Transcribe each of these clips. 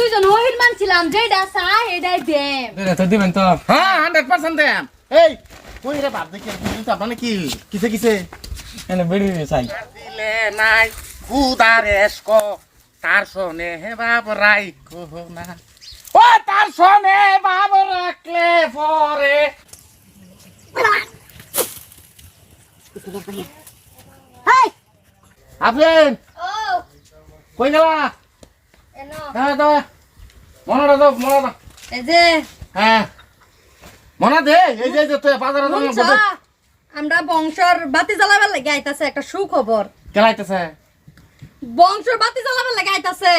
দুইজন হহির মানছিলাম যেটা চাই এটাই দেম। দিলে তো দিবেন তো। হ্যাঁ হান্ড্রেড পার্সেন্ট দেম। এই কই রে বাপ দেখি কিন্তু আপনার কি কিসে কিসে? এনে বেড়ি চাই। দিলে নাই উদার এসকো তার সনে হে বাপ রাই কো না। ও তার সনে বাপ রাখলে পরে। আপেন ও! কই গেলা হ্যাঁ দাও মনে দাও মনে এই যে হ্যাঁ। মনে দে এই যে এই বাজারে বংশ, আমরা বংশর বাতি জ্বালাবার লাগে আইতাছে একটা সুখবর। কেলাইতেছে বংশর বাতি জ্বালাবার লাগে আইতাছে।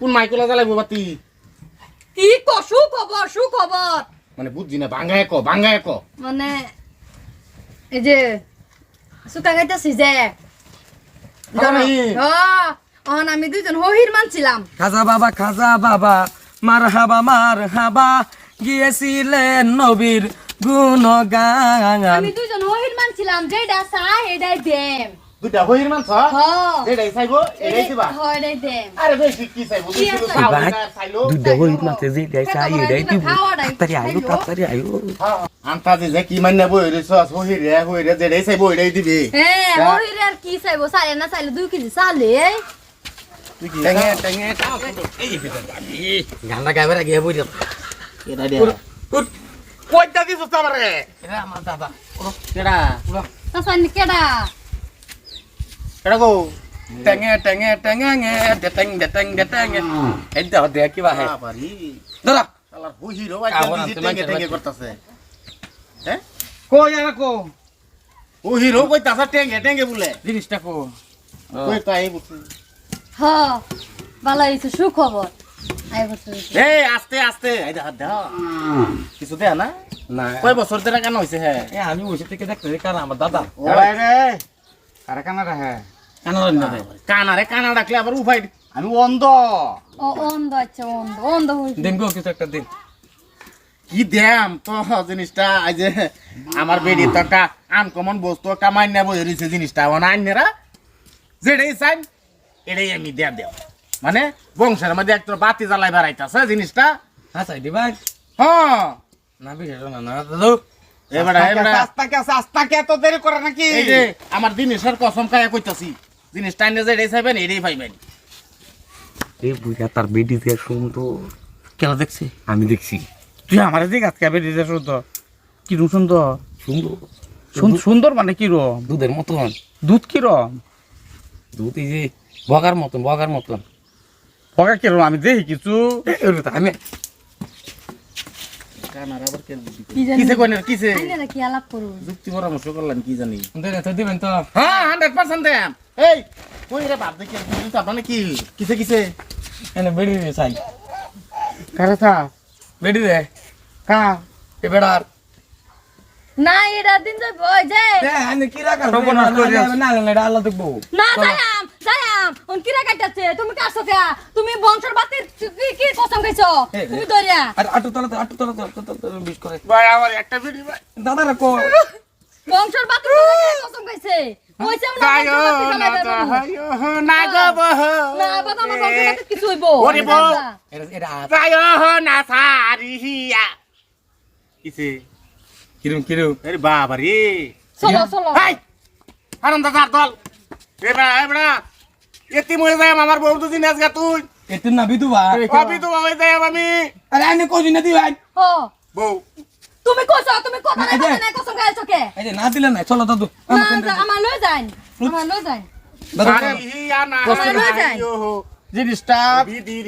কোন মাইকুলা জ্বালাইবো বাতি? কি ক সুখবর সুখবর? মানে বুঝছি না বাঙ্গায় কো বাঙ্গায় কো। মানে এই যে সুকা গাইতাছি যে। হ্যাঁ, অহন আমি দুইজন হহির মানছিলাম খাজা বাবা খাজা বাবা মার হাবা মার হাবা গিয়েছিলেন নবীর গুণগান। আমি দুইজন হহির মানছিলাম যেটা চাই এটাই দেম। দুটা হইর মানছ হ্যাঁ এটাই চাইব এটাই দিবা। হয় দেম। আরে বেশি কি চাইব? চাই এটাই দিব। তাড়াতাড়ি তাড়াতাড়ি যে কি বই রেছ হইর রে হইর যেটাই চাইব এটাই দিবি। হ্যাঁ আর কি চাইব? চাইলে না চাইলে দুই কেজি চালে তুই কি? টেঙে টেঙে। গান লাগাবে রে গিয়ে বইরা এটা দে। কইতা দিছ তাবারে এটা আমার? দাদা। কেডা? তাসানি কেডা? কেডা গো? টেঙে টেঙে টেঙে ঙে দেটেং দেটেং দেটেং এই তো দে কি বা হে। বাবারি দাদা শালার দিদি আনতে টেঙ্গে মানছে, টেঙ্গে মানছে। করতেছে। হ্যাঁ কই আর কো? ও হিরো কইতাছে টেঙ্গে টেঙ্গে বলে। জিনিসটা কো। কই তাই বুঝছি। হ ভালো হয়েছে সুখবর। আই এই আস্তে আস্তে। এই দেখা দাও কিছু দেয়া না? না। কয় বছর ধরে কেন হইছে হ্যাঁ এ আমি বসে থেকে দেখতে কারণ আমার দাদা? ওই রে। কারা কানা রাখে কেন জানি না রে? কানা ডাকলে আবার উপায় আমি অন্ধ। ও অন্ধ আচ্ছা অন্ধ অন্ধ হয়েছে দিন গো কিছু একটা দিন। কি দেম তো জিনিসটা? যে আমার বেডি তো একটা আনকমন বস্তু কামাই রয়েছে জিনিসটা। আইনেরা যেটাই চাই এটাই আমি দেয়া দেব। মানে বংশের মধ্যে একটা বাতি জ্বালাই বেড়াইতেছে জিনিসটা? হ্যাঁ চাই দিবা? হ্যাঁ। না বিশেষ না না দাদু এবারে এবারে। আস্তাকে আছে আস্তাকে এত দেরি করে নাকি? এই যে আমার জিনিসের কসম খাইয়া কইতাছি জিনিসটা আইনে যেটাই চাইবেন এটাই পাইবেন। এই বুইয়া তার বেডি দিয়ে কেন দেখছি? আমি দেখছি। তুই আমার দিকে আজকে রুম সুন্দর। সুন্দর? সুন- সুন্দর মানে কি রম দুধের মতন। দুধ কি রম দুধ এই যে বগার মতন বগার মতন। পকা কি রম আমি দেখি কিছু। তো আমি কিসে কইনের কিসে? কি আলাপ করু যুক্তি পরামর্শ করলেন কি জানি? দিলে তো দিবেন তো। হ্যাঁ হান্ড্রেড পার্সেন্ট দেম এই কই রে বাপ দেখি কিন্তু আপনার কি কিসে কিসে? এনে বেডি কারা থা? বেডি রে। কা এ বেড়ার। না এটা দিন যাইব ওই যে। আমি কি রাখার না। না না এটা আল্লাহ দেখব। না যাইয়াম যাইয়াম উন কিরা কাটাচ্ছে তুমি কাছো কে তুমি বংশের বাতির কি কি কসম খাইছো। তুমি দরিয়া। আর আটু তলা আটু তলা আটু তলা বিশ করে। ভাই আমার একটা ভিডিও ভাই। দাদা রাখো বংশের বাতির কসম খাইছে? বাতির কিছু হইব। এটা এটা না সারিয়া। কিসে? কিরম কিরম? আরে বাবা রে চলো চলো। হাই হারাম দাদার দল। এবড়া এবড়া এতি মরে যায় আমার বউ দুদিন আজকে তুই। এতে না বিদু ভাই। কবি তো হয়ে যায় আমি। আরে আমি কই না দিবাই ও বউ। তুমি কইছো তুমি কথা এই যে। কথা নাই কসম খাইছো কে? এই যে না দিলে না চলো দাদু। না আমার লই যান আমার লই যান আরে ইয়া না কষ্ট হয়ে যায়। আইও। জিনিসটা।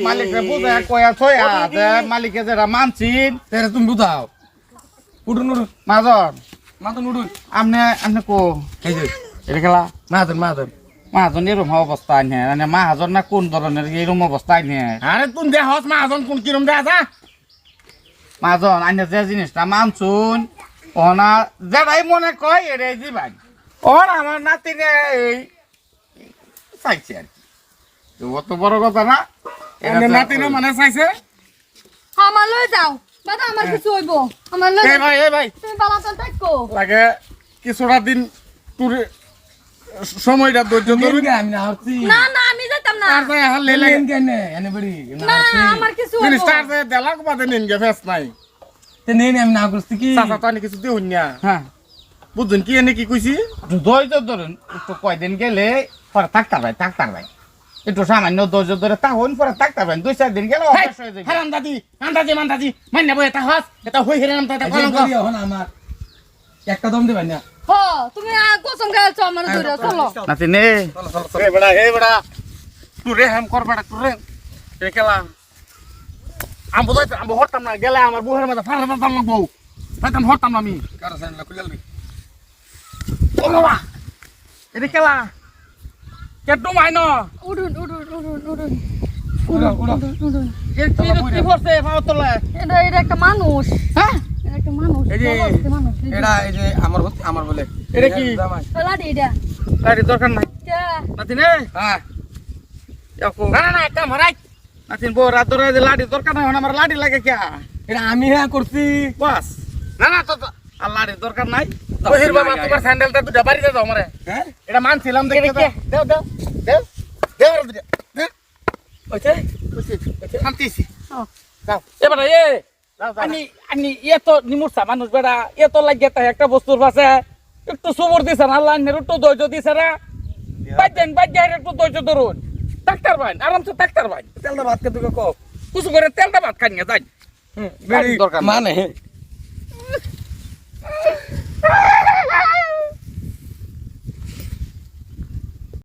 মালিকরে বুঝে কয়া বিধি। মালিকে যেটা মানছিন তেরে তুমি বুঝাও। উঠুন উঠুন মাজন মাতন উঠুন আমনে আমনে কো? এই যে এটা খেলা মাতন মাতন মাহাজন এরকম অবস্থা আইনে মানে মাহাজন না কোন ধরনের এরকম অবস্থা আইনে আরে তুই দে হস মা আজন কোন কিরম দে যা মাহাজন আইনে যে জিনিসটা মানছুন ওনা যেটাই মনে কয় এটাই দিবাই ওর আমার নাতিনে এই চাইছে আর কি। অত বড় কথা না। মানে চাইছে? আমার লই যাও। বাবা আমার কিছু হইব। আমার লই এ যাও। ভাই এ ভাই। তুমি বালাতন থাকো। লাগে কিছুটা দিন টুরে সময়টা ধৈর্য ধরুন। আমি না হচ্ছি না না আমি যেতাম না। আর যাই হারলে লাগে। লেন কেন এনে বড়ি না আমার কিছু। জিনিসটা আর যাই দেলাক বাদে নিন গে ফেস নাই। তে নেই আমি না করছি কি? চাচা তো কিছু দিহুন না। হ্যাঁ। বুঝুন কি এনে কি কইছি? একটু ধৈর্য ধরুন একটু কয়দিন গেলে পরে থাকতে ভাই থাকতে ভাই। একটু সামান্য ধৈর্য ধরে তাহন পরে থাকতে ভাই দুই চার দিন গেলে হারাম দাদি আন্দাজি মান্দাজি মান্য বই এটা হাস এটা হই হেরাম তা এখন আমার। একটা দম দিবেন না? হ তুমি কসম খাইছো আমার ধরে চলো। নাতি নে। হে বড়া হে বড়া তুই রে হেম কর বড়া তুই রে এ কেলা? আম আম হরতাম না গেলে আমার বুহের মধ্যে ফাড়া ফাড়তাম না বউ ফাড়তাম হরতাম না আমি। কারও সাইন লা খুলে লবি ও বাবা এটা কেলা? কেটু মাইন উঠুন উঠুন উঠুন উঠুন উড়ো উড়ো। উঠুন এর কি কি করছে পাও তোলা? এটা এটা একটা মানুষ। হ্যাঁ? এটা একটা মানুষ এই যে- বলো, একটা মানুষ এটা এই যে আমার হচ্ছে আমার বলে। এটা কি? জামাই। লাডি দরকার নাই। কে? নাতি নে? হ্যাঁ। নাতিন বউ রাত ধরে যে দরকার নাই আমার লাড়ি লাগে কে? এটা আমি হ্যাঁ করছি। বাস। না না তো আর লাড়ি দরকার নাই। বহির বাবা তোমার স্যান্ডেলটা দুটা বাড়িতে দাও আমারে। হ্যাঁ? এটা মানছিলাম দেখে দাও দেও। শান্তিছি এ আনি আনি এত নিমুরসা মানুষ বেড়া এত লাগিয়ে তাই একটা বস্তুর পাশে। একটু সবর দিছে না আল্লাহ একটু ধৈর্য দিছে না। বাদ দেন বাদ দেন একটু ধৈর্য ধরুন। ডাক্তার ভাই আরামসে ডাক্তার ভাই তেলটা ভাত কও কিছু করে তেলটা ভাত খান যাই। বেড়ি দরকার মানে